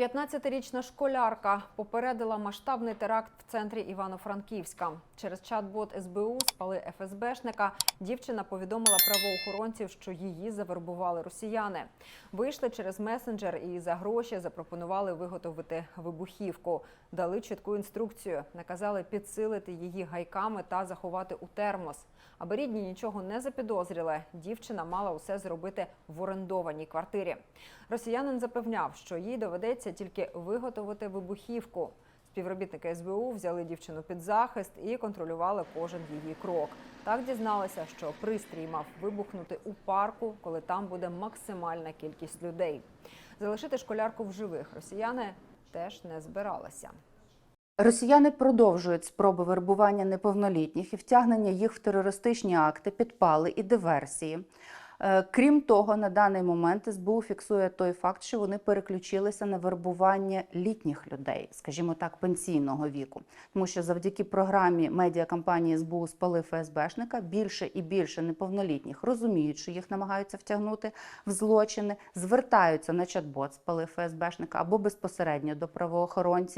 15-річна школярка попередила масштабний теракт в центрі Івано-Франківська. Через чат-бот СБУ спали ФСБшника. Дівчина повідомила правоохоронців, що її завербували росіяни. Вийшли через месенджер і за гроші запропонували виготовити вибухівку. Дали чітку інструкцію, наказали підсилити її гайками та заховати у термос. Аби рідні нічого не запідозріли, дівчина мала усе зробити в орендованій квартирі. Росіянин запевняв, що їй доведеться тільки виготовити вибухівку. Співробітники СБУ взяли дівчину під захист і контролювали кожен її крок. Так дізналися, що пристрій мав вибухнути у парку, коли там буде максимальна кількість людей. Залишити школярку в живих росіяни теж не збиралися. Росіяни продовжують спроби вербування неповнолітніх і втягнення їх в терористичні акти, підпали і диверсії. Е, Крім того, на даний момент СБУ фіксує той факт, що вони переключилися на вербування літніх людей, скажімо так, пенсійного віку. Тому що завдяки програмі медіакампанії СБУ спали ФСБшника більше і більше неповнолітніх розуміють, що їх намагаються втягнути в злочини, звертаються на чат-бот спали ФСБшника або безпосередньо до правоохоронців